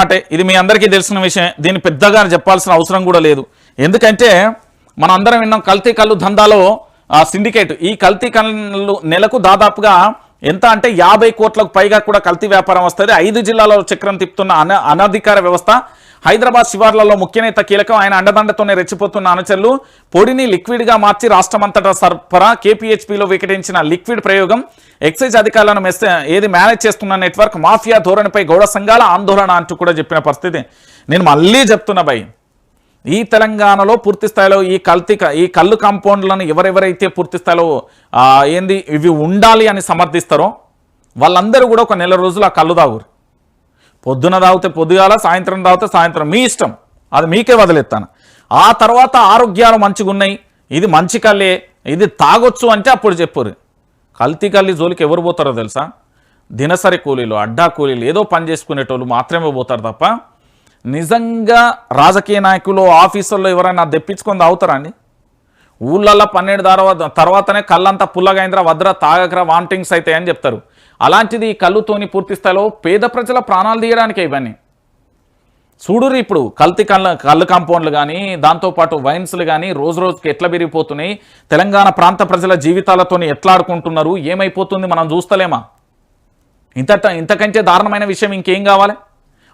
మాటే. ఇది మీ అందరికీ తెలిసిన విషయం దీన్ని పెద్దగా చెప్పాల్సిన అవసరం కూడా లేదు. ఎందుకంటే మనం అందరం విన్నాం కల్తీ కళ్ళు దందాలో ఆ సిండికేట్. ఈ కల్తీ కళ్ళు నెలకు దాదాపుగా ఎంత అంటే యాభై కోట్లకు పైగా కూడా కల్తీ వ్యాపారం వస్తుంది. ఐదు జిల్లాలో చక్రం తిప్పుతున్న అన అనధికార వ్యవస్థ హైదరాబాద్ శివార్లలో ముఖ్య నేత కీలకం. ఆయన అండదండతోనే రెచ్చిపోతున్న అనుచరులు పొడిని లిక్విడ్గా మార్చి రాష్ట్రమంతటా సరఫరా కేపీహెచ్పీలో వికటించిన లిక్విడ్ ప్రయోగం. ఎక్సైజ్ అధికారులను మెస్ ఏది మేనేజ్ చేస్తున్న నెట్వర్క్ మాఫియా ధోరణిపై గౌడ సంఘాల ఆందోళన అంటూ కూడా చెప్పిన పరిస్థితి. నేను మళ్ళీ చెప్తున్నా భయ్ ఈ తెలంగాణలో పూర్తి స్థాయిలో ఈ కల్తీ ఈ కళ్ళు కాంపౌండ్లను ఎవరెవరైతే పూర్తి స్థాయిలో ఏంది ఇవి ఉండాలి అని సమర్థిస్తారో వాళ్ళందరూ కూడా ఒక నెల రోజులు ఆ కళ్ళు తాగురు. పొద్దున తాగితే పొద్దుగాల సాయంత్రం తాగితే సాయంత్రం. మీ ఇష్టం. అది మీకే వదిలేస్తాను. ఆ తర్వాత ఆరోగ్యాలు మంచిగా ఉన్నాయి. ఇది మంచి కళ్ళే. ఇది తాగొచ్చు అంటే అప్పుడు చెప్పురు. కల్తీ కల్లి జోలికి ఎవరు పోతారో తెలుసా? దినసరి కూలీలు అడ్డా కూలీలు ఏదో పని చేసుకునేటోళ్ళు మాత్రమే పోతారు తప్ప నిజంగా రాజకీయ నాయకులు ఆఫీసుల్లో ఎవరైనా తెప్పించుకొని తాగుతారా అండి? ఊళ్ళల్లో పన్నెండు తర్వాత తర్వాతనే కళ్ళంతా పుల్లగైందిరా వద్ర తాగకరా వామిటింగ్స్ అవుతాయని చెప్తారు. అలాంటిది ఈ కళ్ళుతోని పూర్తిస్థాయిలో పేద ప్రజల ప్రాణాలు తీయడానికి ఇవన్నీ. చూడురు ఇప్పుడు కల్తీ కళ్ళ కళ్ళు కాంపౌండ్లు కానీ దాంతోపాటు వైన్స్లు కానీ రోజు రోజుకి ఎట్లా పెరిగిపోతున్నాయి తెలంగాణ ప్రాంత ప్రజల జీవితాలతోని ఎట్లా ఆడుకుంటున్నారు? ఏమైపోతుంది? మనం చూస్తలేమా? ఇంత ఇంతకంటే దారుణమైన విషయం ఇంకేం కావాలి?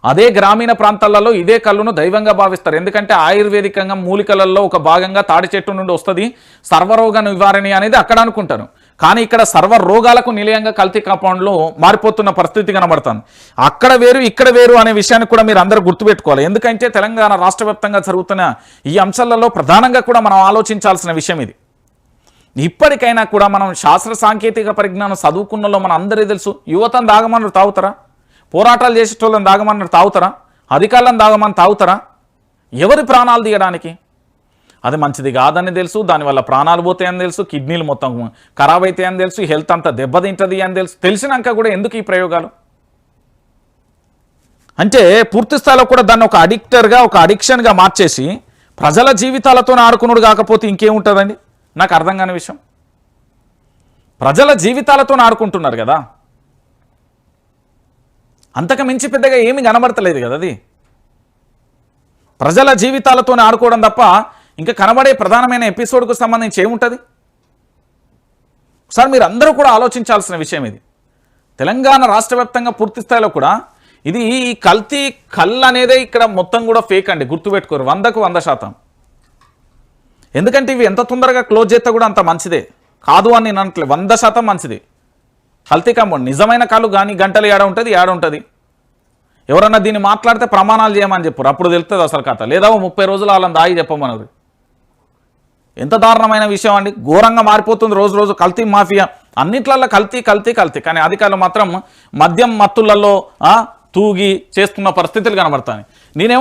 అదే గ్రామీణ ప్రాంతాలలో ఇదే కళ్ళును దైవంగా భావిస్తారు. ఎందుకంటే ఆయుర్వేదికంగా మూలికలలో ఒక భాగంగా తాడి చెట్టు నుండి వస్తుంది. సర్వరోగ నివారణి అనేది అక్కడ అనుకుంటారు. కానీ ఇక్కడ సర్వ రోగాలకు నిలయంగా కల్తీ కాంపౌండ్లు మారిపోతున్న పరిస్థితి కనబడుతుంది అక్కడ వేరు ఇక్కడ వేరు అనే విషయాన్ని కూడా మీరు అందరూ గుర్తుపెట్టుకోవాలి. ఎందుకంటే తెలంగాణ రాష్ట్ర వ్యాప్తంగా జరుగుతున్న ఈ అంశాలలో ప్రధానంగా కూడా మనం ఆలోచించాల్సిన విషయం ఇది. ఇప్పటికైనా కూడా మనం శాస్త్ర సాంకేతిక పరిజ్ఞానం చదువుకున్నలో మన అందరికీ తెలుసు యువతను దాగమన్నారు తాగుతారా? పోరాటాలు చేసేటోళ్ళని దాగమన్నారు తాగుతారా? అధికారులను దాగమని తాగుతారా? ఎవరి ప్రాణాలు తీయడానికి? అది మంచిది కాదని తెలుసు దానివల్ల ప్రాణాలు పోతాయని తెలుసు కిడ్నీలు మొత్తం ఖరాబ్ అవుతాయని తెలుసు హెల్త్ అంతా దెబ్బతింటది అని తెలుసు. తెలిసినాక కూడా ఎందుకు ఈ ప్రయోగాలు? అంటే పూర్తి స్థాయిలో కూడా దాన్ని ఒక అడిక్టర్గా ఒక అడిక్షన్గా మార్చేసి ప్రజల జీవితాలతో ఆడుకున్నాడు కాకపోతే ఇంకేముంటుందండి? నాకు అర్థం కాని విషయం. ప్రజల జీవితాలతో ఆడుకుంటున్నారు కదా? అంతకు మించి పెద్దగా ఏమి కనబడతలేదు కదా అది? ప్రజల జీవితాలతో ఆడుకోవడం తప్ప ఇంకా కనబడే ప్రధానమైన ఎపిసోడ్కు సంబంధించి ఏముంటుంది? సార్ మీరు అందరూ కూడా ఆలోచించాల్సిన విషయం ఇది. తెలంగాణ రాష్ట్ర వ్యాప్తంగా పూర్తి స్థాయిలో కూడా ఇది ఈ కల్తీ కళ్ళు అనేదే ఇక్కడ మొత్తం కూడా ఫేక్ అండి. గుర్తుపెట్టుకోరు. వందకు వంద శాతం. ఎందుకంటే ఇవి ఎంత తొందరగా క్లోజ్ చేస్తే కూడా అంత మంచిదే. కాదు అని నేను అనట్లేదు వంద శాతం మంచిది. కల్తీ కాంపౌండ్ నిజమైన కళ్ళు కానీ గంటలు ఏడ ఉంటుంది? ఏడ ఉంటుంది? ఎవరన్నా దీన్ని మాట్లాడితే ప్రమాణాలు చేయమని చెప్పారు. అప్పుడు తెలుస్తుంది అసలు కథ. లేదా ఓ ముప్పై రోజులు వాళ్ళని దాగి చెప్పమన్నారు ఎంత దారుణమైన విషయం అండి. ఘోరంగా మారిపోతుంది రోజు రోజు కల్తీ మాఫియా. అన్నిట్లల్లో కల్తీ కల్తీ కల్తీ. కానీ అధికారులు మాత్రం మద్యం మత్తులలో ఆ, తూగి చేస్తున్న పరిస్థితులు కనబడతాయి. నేనేమో